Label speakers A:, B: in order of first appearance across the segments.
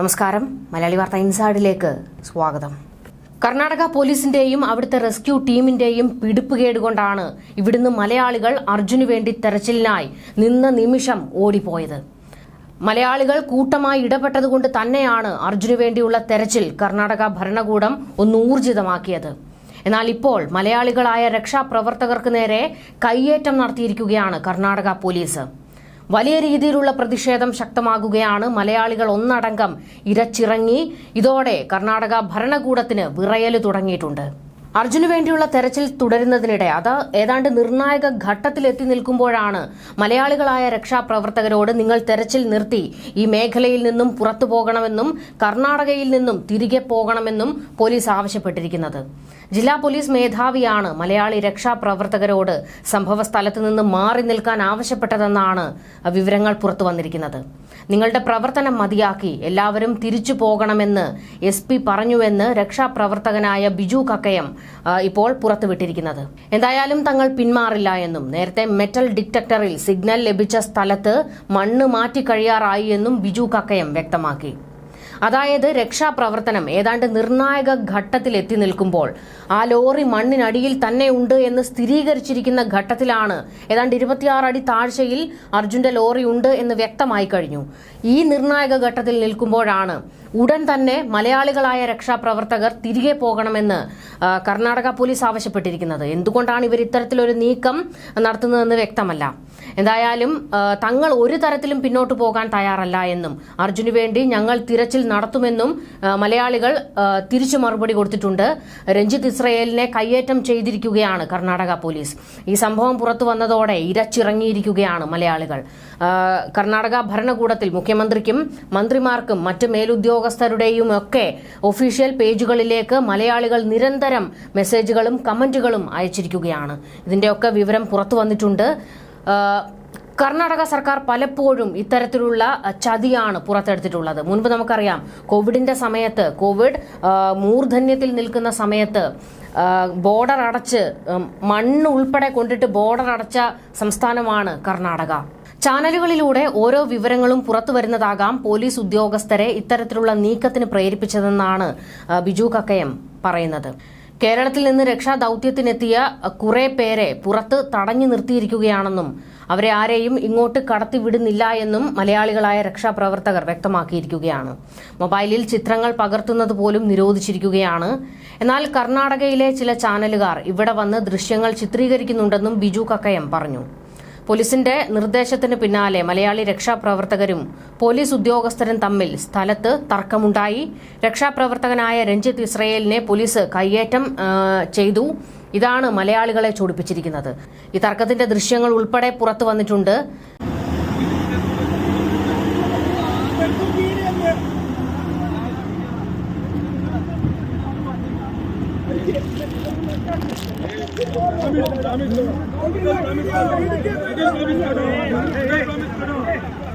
A: നമസ്കാരം. മലയാളി വാർത്ത ഇൻസൈഡിലേക്ക് സ്വാഗതം. കർണാടക പോലീസിന്റെയും അവിടുത്തെ റെസ്ക്യൂ ടീമിന്റെയും പിടിപ്പുകേട് കൊണ്ടാണ് ഇവിടുന്ന് മലയാളികൾ അർജുനു വേണ്ടി തെരച്ചിലിനായി നിന്ന നിമിഷം ഓടിപ്പോയത്. മലയാളികൾ കൂട്ടമായി ഇടപെട്ടതുകൊണ്ട് തന്നെയാണ് അർജുനു വേണ്ടിയുള്ള തെരച്ചിൽ കർണാടക ഭരണകൂടം ഒന്ന് ഊർജിതമാക്കിയത്. എന്നാൽ ഇപ്പോൾ മലയാളികളായ രക്ഷാപ്രവർത്തകർക്ക് നേരെ കയ്യേറ്റം നടത്തിയിരിക്കുകയാണ് കർണാടക പോലീസ്. വലിയ രീതിയിലുള്ള പ്രതിഷേധം ശക്തമാകുകയാണ്. മലയാളികൾ ഒന്നടങ്കം ഇരച്ചിറങ്ങി. ഇതോടെ കർണാടക ഭരണകൂടത്തിന് വിറയൽ തുടങ്ങിയിട്ടുണ്ട്. അർജുനു വേണ്ടിയുള്ള തെരച്ചിൽ തുടരുന്നതിനിടെ അത് ഏതാണ്ട് നിർണായക ഘട്ടത്തിൽ എത്തി നിൽക്കുമ്പോഴാണ് മലയാളികളായ രക്ഷാപ്രവർത്തകരോട് നിങ്ങൾ തെരച്ചിൽ നിർത്തി. ഈ മേഖലയിൽ നിന്നും പുറത്തു പോകണമെന്നും കർണാടകയിൽ നിന്നും തിരികെ പോകണമെന്നും പോലീസ് ആവശ്യപ്പെട്ടിരിക്കുന്നത്. ജില്ലാ പോലീസ് മേധാവിയാണ് മലയാളി രക്ഷാപ്രവർത്തകരോട് സംഭവ സ്ഥലത്ത് നിന്ന് മാറി നിൽക്കാൻ ആവശ്യപ്പെട്ടതെന്നാണ് വിവരങ്ങൾ പുറത്തു വന്നിരിക്കുന്നത്. നിങ്ങളുടെ പ്രവർത്തനം മതിയാക്കി എല്ലാവരും തിരിച്ചു പോകണമെന്ന് എസ് പി പറഞ്ഞുവെന്ന് രക്ഷാപ്രവർത്തകനായ ബിജു കക്കയം ഇപ്പോൾ പുറത്തുവിട്ടിരിക്കുന്നത്. എന്തായാലും തങ്ങൾ പിന്മാറില്ല എന്നും നേരത്തെ മെറ്റൽ ഡിറ്റക്ടറിൽ സിഗ്നൽ ലഭിച്ച സ്ഥലത്ത് മണ്ണ് മാറ്റി കഴിയാറായി എന്നും ബിജു കക്കയം വ്യക്തമാക്കി. അതായത് രക്ഷാപ്രവർത്തനം ഏതാണ്ട് നിർണായക ഘട്ടത്തിൽ എത്തി നിൽക്കുമ്പോൾ ആ ലോറി മണ്ണിനടിയിൽ തന്നെ ഉണ്ട് എന്ന് സ്ഥിരീകരിച്ചിരിക്കുന്ന ഘട്ടത്തിലാണ് ഏതാണ്ട് ഇരുപത്തിയാറ് അടി താഴ്ചയിൽ അർജുന്റെ ലോറി ഉണ്ട് എന്ന് വ്യക്തമായി കഴിഞ്ഞു. ഈ നിർണായക ഘട്ടത്തിൽ നിൽക്കുമ്പോഴാണ് ഉടൻ തന്നെ മലയാളികളായ രക്ഷാപ്രവർത്തകർ തിരികെ പോകണമെന്ന് കർണാടക പോലീസ് ആവശ്യപ്പെട്ടിരിക്കുന്നത്. എന്തുകൊണ്ടാണ് ഇവർ ഇത്തരത്തിലൊരു നീക്കം നടത്തുന്നതെന്ന് വ്യക്തമല്ല. എന്തായാലും തങ്ങൾ ഒരു തരത്തിലും പിന്നോട്ട് പോകാൻ തയ്യാറല്ല എന്നും അർജുന് വേണ്ടി ഞങ്ങൾ തിരച്ചിൽ നടത്തുമെന്നും മലയാളികൾ തിരിച്ചു മറുപടി കൊടുത്തിട്ടുണ്ട്. രഞ്ജിത്ത് ഇസ്രയേലിനെ കയ്യേറ്റം ചെയ്തിരിക്കുകയാണ് കർണാടക പോലീസ്. ഈ സംഭവം പുറത്തു വന്നതോടെ ഇരച്ചിറങ്ങിയിരിക്കുകയാണ് മലയാളികൾ. കർണാടക ഭരണകൂടത്തിൽ മുഖ്യമന്ത്രിക്കും മന്ത്രിമാർക്കും മറ്റ് മേലുദ്യോഗസ്ഥരുടെയും ഒക്കെ ഒഫീഷ്യൽ പേജുകളിലേക്ക് മലയാളികൾ നിരന്തരം മെസ്സേജുകളും കമന്റുകളും അയച്ചിരിക്കുകയാണ്. ഇതിന്റെയൊക്കെ വിവരം പുറത്തു വന്നിട്ടുണ്ട്. കർണാടക സർക്കാർ പലപ്പോഴും ഇത്തരത്തിലുള്ള ചതിയാണ് പുറത്തെടുത്തിട്ടുള്ളത്. മുൻപ് നമുക്കറിയാം കോവിഡിന്റെ സമയത്ത് കോവിഡ് മൂർധന്യത്തിൽ നിൽക്കുന്ന സമയത്ത് ബോർഡർ അടച്ച് മണ്ണ് ഉൾപ്പെടെ കൊണ്ടിട്ട് ബോർഡർ അടച്ച സംസ്ഥാനമാണ് കർണാടക. ചാനലുകളിലൂടെ ഓരോ വിവരങ്ങളും പുറത്തു വരുന്നതാകാം പോലീസ് ഉദ്യോഗസ്ഥരെ ഇത്തരത്തിലുള്ള നീക്കത്തിന് പ്രേരിപ്പിച്ചതെന്നാണ് ബിജു കക്കയം പറയുന്നത്. കേരളത്തിൽ നിന്ന് രക്ഷാദൌത്യത്തിനെത്തിയ കുറെ പേരെ പുറത്ത് തടഞ്ഞു നിർത്തിയിരിക്കുകയാണെന്നും അവരെ ആരെയും ഇങ്ങോട്ട് കടത്തിവിടുന്നില്ല എന്നും മലയാളികളായ രക്ഷാപ്രവർത്തകർ വ്യക്തമാക്കിയിരിക്കുകയാണ്. മൊബൈലിൽ ചിത്രങ്ങൾ പകർത്തുന്നത് പോലും നിരോധിച്ചിരിക്കുകയാണ്. എന്നാൽ കർണാടകയിലെ ചില ചാനലുകാർ ഇവിടെ വന്ന് ദൃശ്യങ്ങൾ ചിത്രീകരിക്കുന്നുണ്ടെന്നും ബിജു കക്കയം പറഞ്ഞു. പോലീസിന്റെ നിർദ്ദേശത്തിന് പിന്നാലെ മലയാളി രക്ഷാപ്രവർത്തകരും പോലീസ് ഉദ്യോഗസ്ഥരും തമ്മിൽ സ്ഥലത്ത് തർക്കമുണ്ടായി. രക്ഷാപ്രവർത്തകനായ രഞ്ജിത്ത് ഇസ്രയേലിനെ പോലീസ് കയ്യേറ്റം ചെയ്തു. ഇതാണ് മലയാളികളെ ചൊടിപ്പിച്ചിരിക്കുന്നത്. ഈ തർക്കത്തിന്റെ ദൃശ്യങ്ങൾ ഉൾപ്പെടെ പുറത്തു വന്നിട്ടുണ്ട്.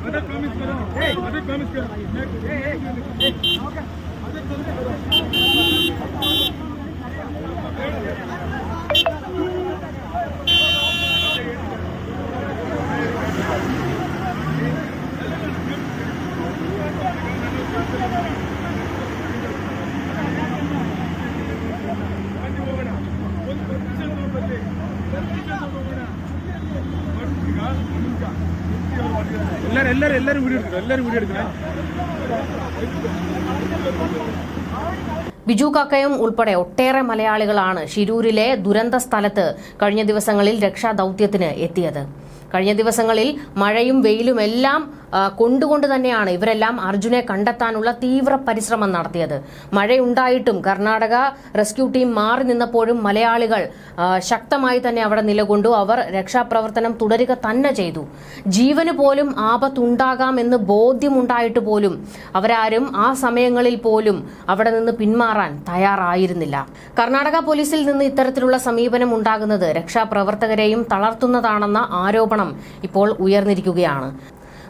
B: अरे प्रॉमिस करो अरे प्रॉमिस करो എല്ലാരും വീഡിയോ എടുക്കണം എല്ലാരും വീഡിയോ
A: ബിജു കാക്കയും ഉൾപ്പെടെ ഒട്ടേറെ മലയാളികളാണ് ഷിരൂരിലെ ദുരന്ത സ്ഥലത്ത് കഴിഞ്ഞ ദിവസങ്ങളിൽ രക്ഷാദൌത്യത്തിന് എത്തിയത്. കഴിഞ്ഞ ദിവസങ്ങളിൽ മഴയും വെയിലും എല്ലാം കൊണ്ടുകൊണ്ട് തന്നെയാണ് ഇവരെല്ലാം അർജുനെ കണ്ടെത്താനുള്ള തീവ്ര പരിശ്രമം നടത്തിയത്. മഴയുണ്ടായിട്ടും കർണാടക റെസ്ക്യൂ ടീം മാറി നിന്നപ്പോഴും മലയാളികൾ ശക്തമായി തന്നെ അവിടെ നിലകൊണ്ടു. അവർ രക്ഷാപ്രവർത്തനം തുടരുക തന്നെ ചെയ്തു. ജീവന് പോലും ആപത്തുണ്ടാകാം എന്ന് ബോധ്യമുണ്ടായിട്ട് പോലും അവരാരും ആ സമയങ്ങളിൽ പോലും അവിടെ നിന്ന് പിന്മാറാൻ തയ്യാറായിരുന്നില്ല. കർണാടക പോലീസിൽ നിന്ന് ഇത്തരത്തിലുള്ള സമീപനം ഉണ്ടാകുന്നത് രക്ഷാപ്രവർത്തകരെയും തളർത്തുന്നതാണെന്ന ആരോപണം ഇപ്പോൾ ഉയർന്നിരിക്കുകയാണ്.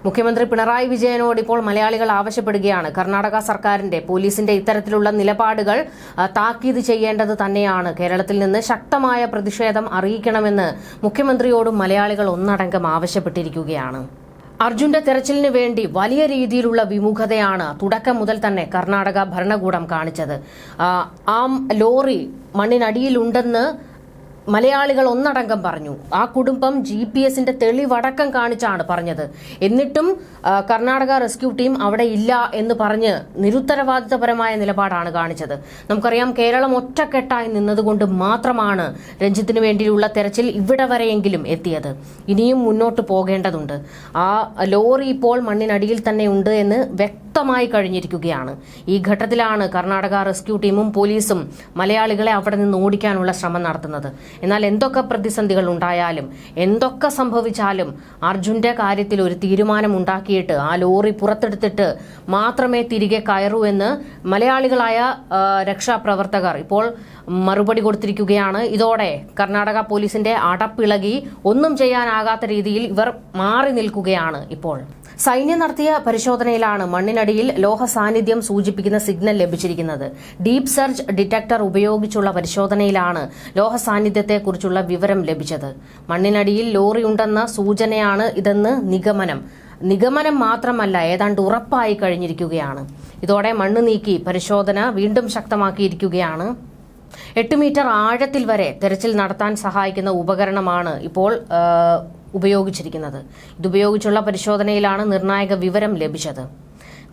A: മുഖ്യമന്ത്രി പിണറായി വിജയനോട് ഇപ്പോൾ മലയാളികൾ ആവശ്യപ്പെടുകയാണ്. കർണാടക സർക്കാരിന്റെ പോലീസിന്റെ ഇത്തരത്തിലുള്ള നിലപാടുകൾ താക്കീത് ചെയ്യേണ്ടത് തന്നെയാണ്. കേരളത്തിൽ നിന്ന് ശക്തമായ പ്രതിഷേധം അറിയിക്കണമെന്ന് മുഖ്യമന്ത്രിയോടും മലയാളികൾ ഒന്നടങ്കം ആവശ്യപ്പെട്ടിരിക്കുകയാണ്. അർജുന്റെ തെരച്ചിലിന് വേണ്ടി വലിയ രീതിയിലുള്ള വിമുഖതയാണ് തുടക്കം മുതൽ തന്നെ കർണാടക ഭരണകൂടം കാണിച്ചത്. ആം ലോറി മണ്ണിനടിയിലുണ്ടെന്ന് മലയാളികൾ ഒന്നടങ്കം പറഞ്ഞു. ആ കുടുംബം ജി പി എസിന്റെ തെളിവടക്കം കാണിച്ചാണ് പറഞ്ഞത്. എന്നിട്ടും കർണാടക റെസ്ക്യൂ ടീം അവിടെ ഇല്ല എന്ന് പറഞ്ഞ് നിരുത്തരവാദിത്തപരമായ നിലപാടാണ് കാണിച്ചത്. നമുക്കറിയാം കേരളം ഒറ്റക്കെട്ടായി നിന്നതുകൊണ്ട് മാത്രമാണ് രഞ്ജിത്തിന് വേണ്ടിയുള്ള തെരച്ചിൽ ഇവിടെ വരെയെങ്കിലും എത്തിയത്. ഇനിയും മുന്നോട്ട് പോകേണ്ടതുണ്ട്. ആ ലോറി ഇപ്പോൾ മണ്ണിനടിയിൽ തന്നെ ഉണ്ട് എന്ന് വ്യക്തമായി കഴിഞ്ഞിരിക്കുകയാണ്. ഈ ഘട്ടത്തിലാണ് കർണാടക റെസ്ക്യൂ ടീമും പോലീസും മലയാളികളെ അവിടെ നിന്ന് ഓടിക്കാനുള്ള ശ്രമം നടത്തുന്നത്. എന്നാൽ എന്തൊക്കെ പ്രതിസന്ധികൾ ഉണ്ടായാലും എന്തൊക്കെ സംഭവിച്ചാലും അർജുന്റെ കാര്യത്തിൽ ഒരു തീരുമാനം ഉണ്ടാക്കിയിട്ട് ആ ലോറി പുറത്തെടുത്തിട്ട് മാത്രമേ തിരികെ കയറൂ എന്ന് മലയാളികളായ രക്ഷാപ്രവർത്തകർ ഇപ്പോൾ മറുപടി കൊടുത്തിരിക്കുകയാണ്. ഇതോടെ കർണാടക പോലീസിന്റെ അടപ്പിളകി ഒന്നും ചെയ്യാനാകാത്ത രീതിയിൽ ഇവർ മാറി നിൽക്കുകയാണ് ഇപ്പോൾ. സൈന്യം നടത്തിയ പരിശോധനയിലാണ് മണ്ണിനടിയിൽ ലോഹ സാന്നിധ്യം സൂചിപ്പിക്കുന്ന സിഗ്നൽ ലഭിച്ചിരിക്കുന്നത്. ഡീപ് സെർച്ച് ഡിറ്റക്ടർ ഉപയോഗിച്ചുള്ള പരിശോധനയിലാണ് ലോഹ സാന്നിധ്യത്തെക്കുറിച്ചുള്ള വിവരം ലഭിച്ചത്. മണ്ണിനടിയിൽ ലോറി ഉണ്ടെന്ന സൂചനയാണ് ഇതെന്ന് നിഗമനം. നിഗമനം മാത്രമല്ല ഏതാണ്ട് ഉറപ്പായി കഴിഞ്ഞിരിക്കുകയാണ്. ഇതോടെ മണ്ണ് നീക്കി പരിശോധന വീണ്ടും ശക്തമാക്കിയിരിക്കുകയാണ്. എട്ട് മീറ്റർ ആഴത്തിൽ വരെ തെരച്ചിൽ നടത്താൻ സഹായിക്കുന്ന ഉപകരണമാണ് ഇപ്പോൾ ഉപയോഗിച്ചിരിക്കുന്നത്. ഇതുപയോഗിച്ചുള്ള പരിശോധനയിലാണ് നിർണായക വിവരം ലഭിച്ചത്.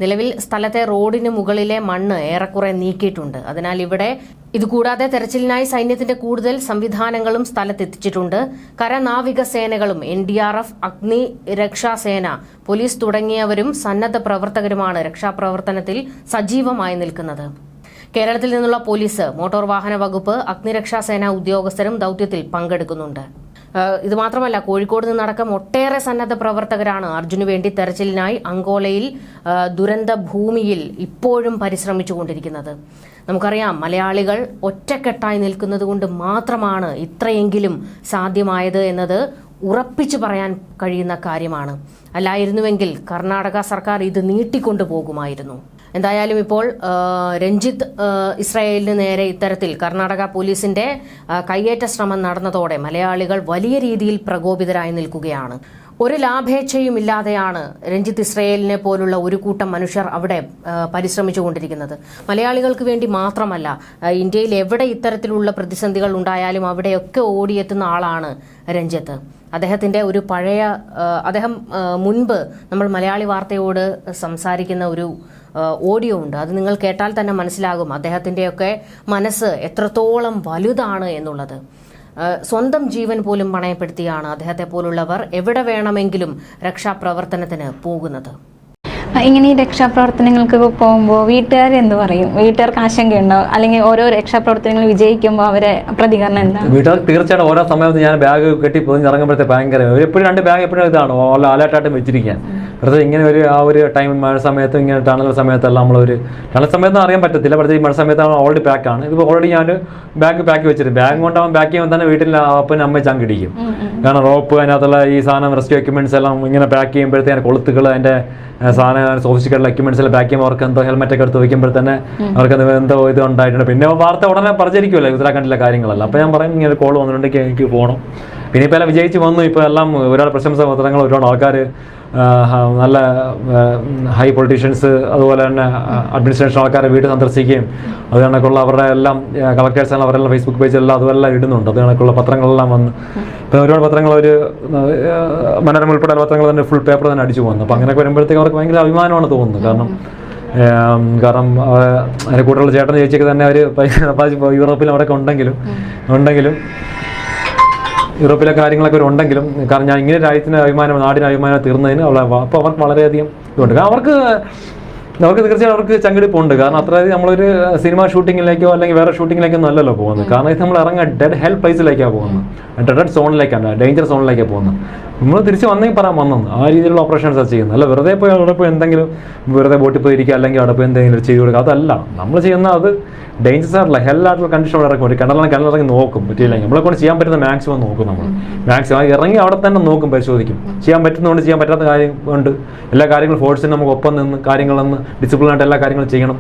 A: നിലവിൽ സ്ഥലത്തെ റോഡിന് മുകളിലെ മണ്ണ് ഏറെക്കുറെ നീക്കിയിട്ടുണ്ട്. അതിനാൽ ഇവിടെ ഇതുകൂടാതെ തെരച്ചിലിനായി സൈന്യത്തിന്റെ കൂടുതൽ സംവിധാനങ്ങളും സ്ഥലത്തെത്തിച്ചിട്ടുണ്ട്. കരനാവിക സേനകളും എൻ ഡി ആർ എഫ് അഗ്നി രക്ഷാസേന പോലീസ് തുടങ്ങിയവരും സന്നദ്ധ പ്രവർത്തകരുമാണ് രക്ഷാപ്രവർത്തനത്തിൽ സജീവമായി നിൽക്കുന്നത്. കേരളത്തിൽ നിന്നുള്ള പോലീസ് മോട്ടോർ വാഹന വകുപ്പ് അഗ്നിരക്ഷാസേന ഉദ്യോഗസ്ഥരും ദൌത്യത്തിൽ പങ്കെടുക്കുന്നുണ്ട്. ഇത് മാത്രമല്ല കോഴിക്കോട് നിന്നടക്കം ഒട്ടേറെ സന്നദ്ധ പ്രവർത്തകരാണ് അർജുന് വേണ്ടി തെരച്ചിലിനായി അങ്കോളയിൽ ദുരന്ത ഭൂമിയിൽ ഇപ്പോഴും പരിശ്രമിച്ചുകൊണ്ടിരിക്കുന്നത്. നമുക്കറിയാം മലയാളികൾ ഒറ്റക്കെട്ടായി നിൽക്കുന്നത് കൊണ്ട് മാത്രമാണ് ഇത്രയെങ്കിലും സാധ്യമായത് എന്നത് ഉറപ്പിച്ചു പറയാൻ കഴിയുന്ന കാര്യമാണ്. അല്ലായിരുന്നുവെങ്കിൽ കർണാടക സർക്കാർ ഇത് നീട്ടിക്കൊണ്ടു പോകുമായിരുന്നു എന്തായാലും ഇപ്പോൾ രഞ്ജിത്ത് ഇസ്രായേലിന് നേരെ ഇത്തരത്തിൽ കർണാടക പോലീസിന്റെ കയ്യേറ്റ ശ്രമം നടന്നതോടെ മലയാളികൾ വലിയ രീതിയിൽ പ്രകോപിതരായി നിൽക്കുകയാണ്. ഒരു ലാഭേച്ഛയും ഇല്ലാതെയാണ് രഞ്ജിത്ത് ഇസ്രയേലിനെ പോലുള്ള ഒരു കൂട്ടം മനുഷ്യർ അവിടെ പരിശ്രമിച്ചുകൊണ്ടിരിക്കുന്നത്. മലയാളികൾക്ക് വേണ്ടി മാത്രമല്ല ഇന്ത്യയിൽ എവിടെ ഇത്തരത്തിലുള്ള പ്രതിസന്ധികൾ ഉണ്ടായാലും അവിടെയൊക്കെ ഓടിയെത്തുന്ന ആളാണ് രഞ്ജിത്ത്. അദ്ദേഹത്തിന്റെ ഒരു പഴയ അദ്ദേഹം മുൻപ് നമ്മൾ മലയാളി വാർത്തയോട് സംസാരിക്കുന്ന ഒരു ഓഡിയോ ഉണ്ട്. അത് നിങ്ങൾ കേട്ടാൽ തന്നെ മനസ്സിലാകും അദ്ദേഹത്തിന്റെയൊക്കെ മനസ്സ് എത്രത്തോളം വലുതാണ് എന്നുള്ളത്. സ്വന്തം ജീവൻ പോലും പണയപ്പെടുത്തിയാണ് അദ്ദേഹത്തെ പോലുള്ളവർ എവിടെ വേണമെങ്കിലും രക്ഷാപ്രവർത്തനത്തിന് പോകുന്നത്.
C: ഇങ്ങനെ ഈ രക്ഷാപ്രവർത്തനങ്ങൾക്ക് പോകുമ്പോൾ വീട്ടുകാർ എന്ത് പറയും? വീട്ടുകാർക്ക് ആശങ്കയുണ്ടോ? അല്ലെങ്കിൽ ഓരോ രക്ഷാപ്രവർത്തനങ്ങൾ വിജയിക്കുമ്പോൾ അവരെ പ്രതികരണം എന്താ?
D: വീട്ടുകാർ തീർച്ചയായിട്ടും ഓരോ സമയത്ത് ഞാൻ ബാഗ് കെട്ടി പൊതിഞ്ഞ് ഇറങ്ങുമ്പോഴത്തെ ഭയങ്കര എപ്പോഴും രണ്ട് ബാഗ് എപ്പോഴും ഇതാണോ. ഓല അലേർട്ടായിട്ട് വെച്ചിരിക്കാൻ വെറുതെ ഇങ്ങനെ ഒരു ആ ഒരു ടൈം മഴ സമയത്തും ഇങ്ങനെ ടണൽ സമയത്തെല്ലാം നമ്മളൊരു ടണൽ സമയത്ത് അറിയാൻ പറ്റത്തില്ല പക്ഷേ ഈ മഴ സമയത്ത് ഓൾറെഡി പാക്കാണ് ഇപ്പോൾ ഓൾറെഡി ഞാൻ ബാഗ് പാക്ക് വെച്ചിട്ട് ബാഗ് കൊണ്ടാകുമ്പോൾ പാക്ക് ചെയ്യുമ്പോൾ തന്നെ വീട്ടിൽ അപ്പനും ചാൻ ചങ്കിടിക്കും കാരണം റോപ്പ് അതിനകത്തുള്ള ഈ സാധനം റെസ്ക്യൂ എക്യുപ്മെന്റ്സ് എല്ലാം ഇങ്ങനെ പാക്ക് ചെയ്യുമ്പോഴത്തേന് കൊളുത്തുകൾ അതിന്റെ സാധനം സോഫിസ്റ്റിക്കേറ്റുള്ള എക്യുപ്മെന്റ്സ് എല്ലാം പാക്ക് ചെയ്യുമ്പോൾ അവർക്ക് എന്തോ ഹെൽമെറ്റ് ഒക്കെ എടുത്ത് വയ്ക്കുമ്പോൾ തന്നെ അവർക്ക് എന്തോ എന്തോ ഇത് ഉണ്ടായിട്ടുണ്ട്. പിന്നെ വാർത്ത ഉടനെ പറഞ്ഞിരിക്കുമല്ലോ ഉത്തരാഖണ്ഡിലെ കാര്യങ്ങളല്ല. അപ്പോൾ ഞാൻ പറയും ഇങ്ങനെ കോൾ വന്നിട്ടുണ്ടെങ്കിൽ എനിക്ക് പോകണം പിന്നെ ഇപ്പോൾ എല്ലാം വിജയിച്ച് വന്നു. ഇപ്പോൾ എല്ലാം ഒരുപാട് പ്രശംസ പത്രങ്ങൾ ഒരുപാട് ആൾക്കാർ നല്ല ഹൈ പൊളിറ്റീഷ്യൻസ് അതുപോലെ തന്നെ അഡ്മിനിസ്ട്രേഷൻ ആൾക്കാരെ വീട് സന്ദർശിക്കുകയും അത് കണക്കുള്ള അവരുടെ എല്ലാം കളക്ടേഴ്സ് എല്ലാം അവരെല്ലാം ഫേസ്ബുക്ക് പേജിലെല്ലാം അതുമെല്ലാം ഇടുന്നുണ്ട്. അത് കണക്കുള്ള പത്രങ്ങളെല്ലാം വന്ന്. ഇപ്പം ഒരുപാട് പത്രങ്ങൾ ഒരു മനോരമ ഉൾപ്പെടെ പത്രങ്ങൾ തന്നെ ഫുൾ പേപ്പർ തന്നെ അടിച്ചു പോകുന്നു. അപ്പം അങ്ങനെയൊക്കെ വരുമ്പോഴത്തേക്ക് അവർക്ക് ഭയങ്കര അഭിമാനമാണ് തോന്നുന്നത്. കാരണം കാരണം അതിന് കൂടുതലുള്ള ചേട്ടൻ ചേച്ചിയൊക്കെ തന്നെ അവർ യൂറോപ്പിൽ അവിടെയൊക്കെ ഉണ്ടെങ്കിലും ഉണ്ടെങ്കിലും യൂറോപ്പിലെ കാര്യങ്ങളൊക്കെ ഒരു ഉണ്ടെങ്കിലും കാരണം ഞാൻ ഇങ്ങനെ രാജ്യത്തിന് അഭിമാനം നാടിന് അഭിമാനം തീർന്നതിന് അവളെ അപ്പോൾ അവർക്ക് വളരെയധികം ഇതുണ്ട്. അവർക്ക് അവർക്ക് തീർച്ചയായും അവർക്ക് ചങ്കിടിപ്പുണ്ട്. കാരണം അത്രയധികം നമ്മളൊരു സിനിമ ഷൂട്ടിങ്ങിലേക്കോ അല്ലെങ്കിൽ വേറെ ഷൂട്ടിങ്ങിലേക്കോ അല്ലല്ലോ പോകുന്നത്. കാരണം ഇത് നമ്മൾ ഇറങ്ങാൻ ഡെഡ് ഹെൽപ്പ് പ്ലേസിലേക്കാണ് പോകുന്നത്. ഡെഡ് സോണിലേക്കാണ് ഡേഞ്ചർ സോണിലേക്കാണ് പോകുന്നത്. നമ്മൾ തിരിച്ച് വന്നെങ്കിൽ പറയാൻ വന്നു ആ രീതിയിലുള്ള ഓപ്പറേഷൻസ് ചെയ്യുന്നത്. അല്ല വെറുതെ പോയി അവിടെ പോയി എന്തെങ്കിലും വെറുതെ ബോട്ടിൽ പോയി ഇരിക്കുക അല്ലെങ്കിൽ അവിടെ പോയി എന്തെങ്കിലും ചെയ്ത് കൊടുക്കുക അതല്ല. നമ്മൾ ചെയ്യുന്ന അത് ഡേഞ്ചറസ് ആയിട്ടുള്ള ഹെല്ലായിട്ടുള്ള കണ്ടീഷൻ അവിടെ ഇറക്കും ഒരു കിണറിനെ കിണറിറങ്ങി നോക്കും. പറ്റിയില്ലെങ്കിൽ നമ്മളെ കൊണ്ട് ചെയ്യാൻ പറ്റുന്ന മാക്സിമം നോക്കും നമ്മൾ. മാക്സിമം ഇറങ്ങി അവിടെ തന്നെ നോക്കും പരിശോധിക്കും. ചെയ്യാൻ പറ്റുന്നതുകൊണ്ട് ചെയ്യാൻ പറ്റാത്ത കാര്യം ഉണ്ട്. എല്ലാ കാര്യങ്ങളും ഫോഴ്സിന് നമുക്ക് ഒപ്പം നിന്ന് കാര്യങ്ങളെന്ന് ഡിസിപ്ലിനായിട്ട് എല്ലാ കാര്യങ്ങളും ചെയ്യണം.